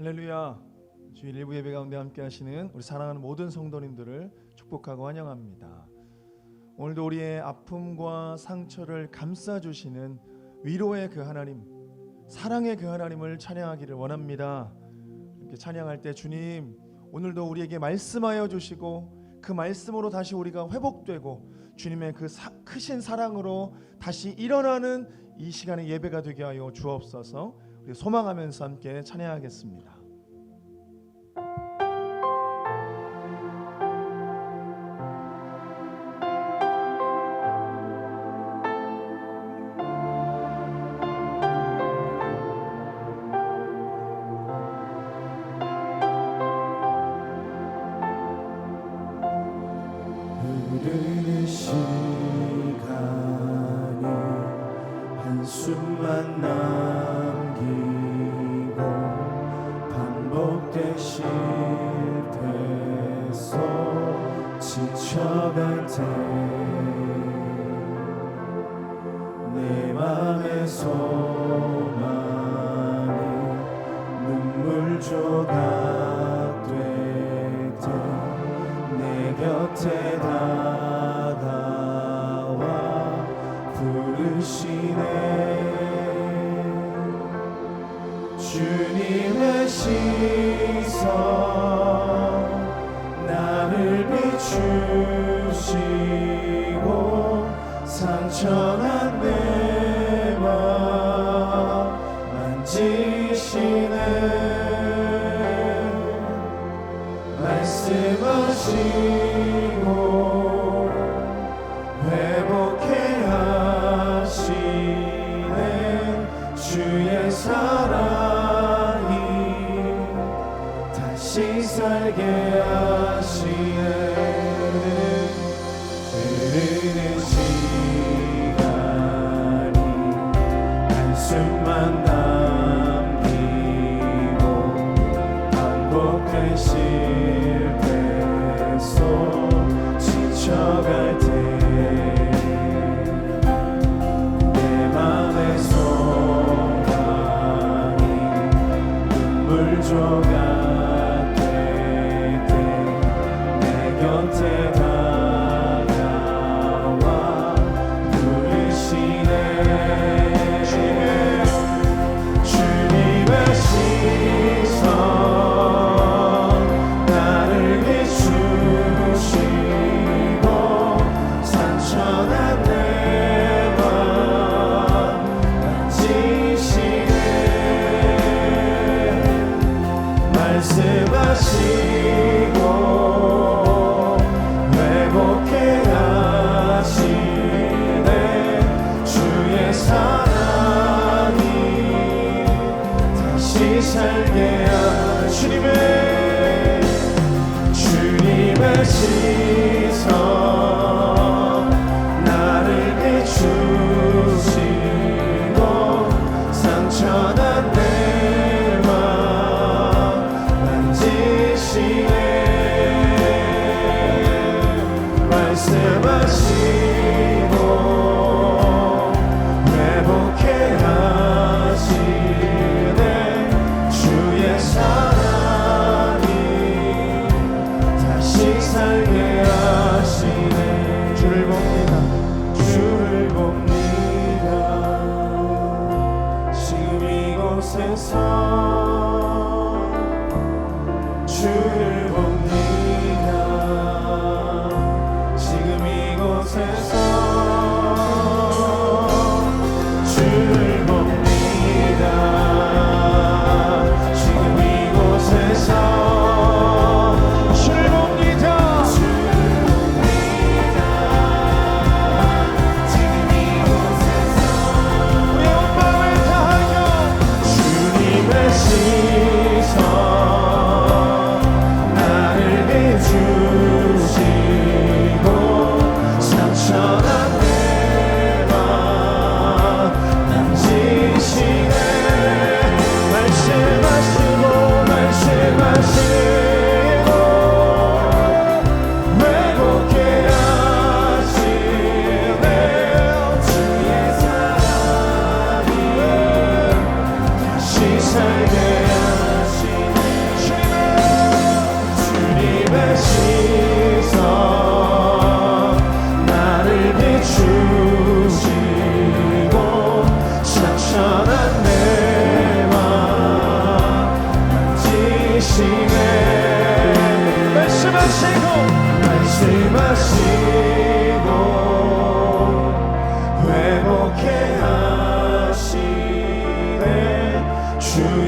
할렐루야. 주일 일부 예배 가운데 함께 하시는 우리 사랑하는 모든 성도님들을 축복하고 환영합니다. 오늘도 우리의 아픔과 상처를 감싸 주시는 위로의 그 하나님, 사랑의 그 하나님을 찬양하기를 원합니다. 이렇게 찬양할 때 주님 오늘도 우리에게 말씀하여 주시고 그 말씀으로 다시 우리가 회복되고 주님의 그 사- 크신 사랑으로 다시 일어나는 이 시간의 예배가 되게 하여 주옵소서. 우리 소망하면서 함께 찬양하겠습니다. 한숨만 남 내 맘의 소망이 눈물 조각 될때 내 곁에 다가와 부르시네. 주님의 시선 나를 비추 시고 상처난 눈 song.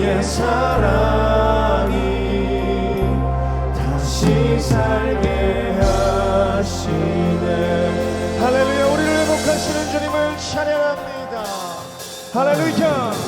그의 사랑이 다시 살게 하시네. 할렐루야 우리를 회복하시는 주님을 찬양합니다. 할렐루야.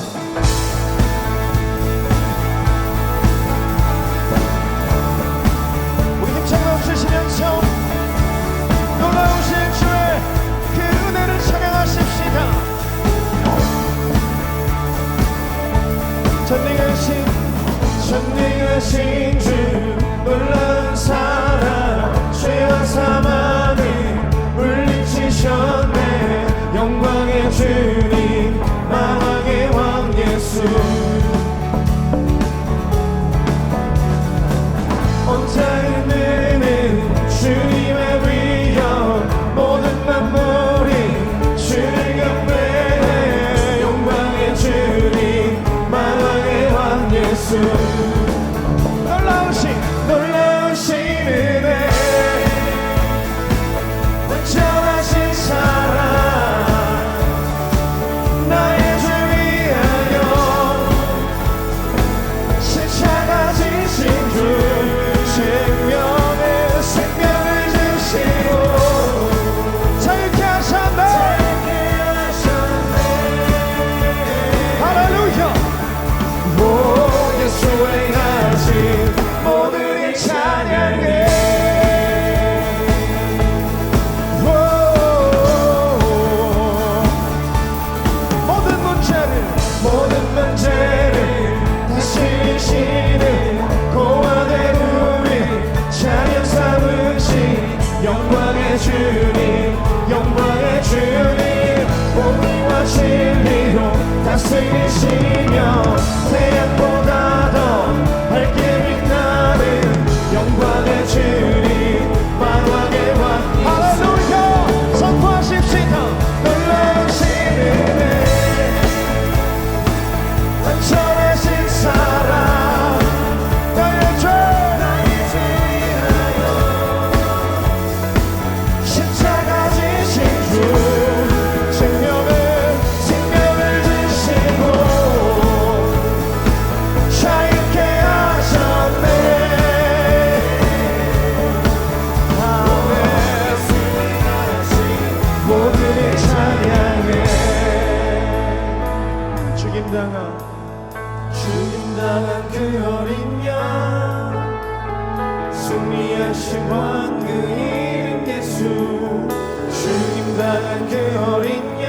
수상한 그 어린 양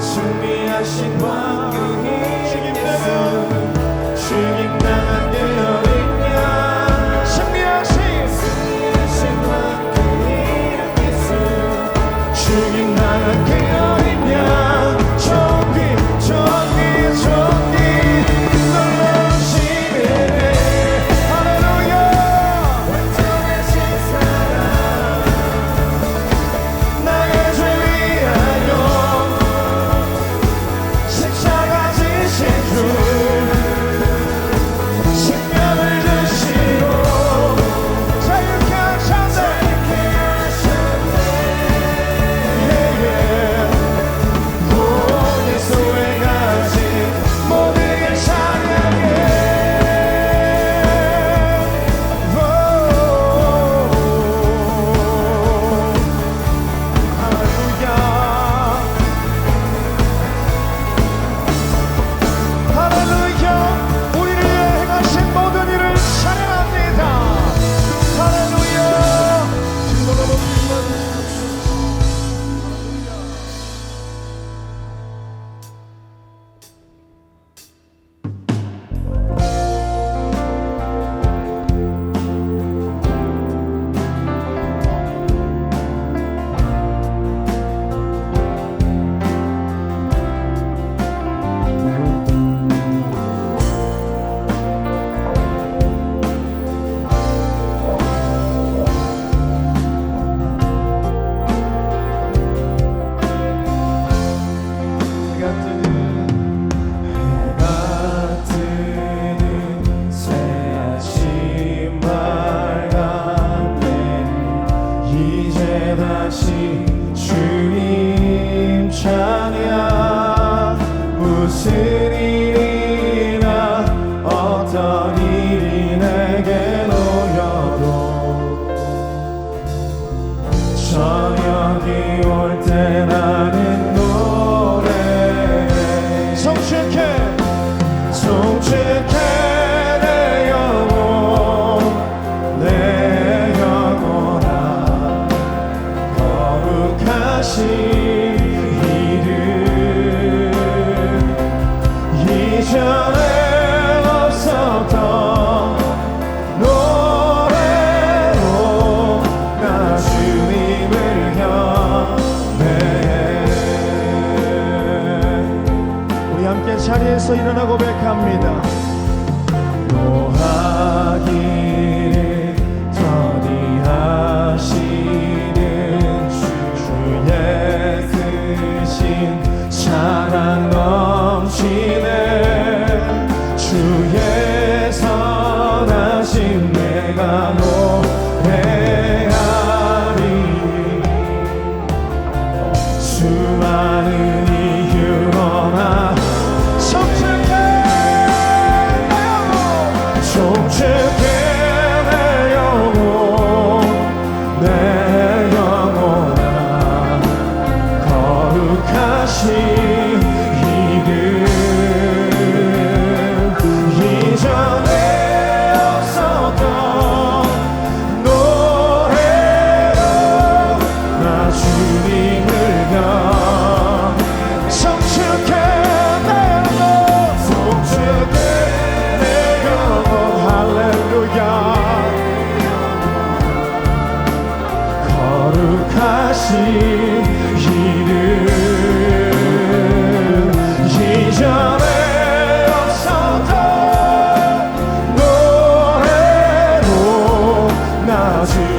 승리하신 왕국이 그 무슨 일이나 어떤 일이 내게 놓여도 저녁이 올 때 나는 노래해 성취해. 성취해 내 영혼 내 영혼아 거룩하신 일어나 고백합니다. 나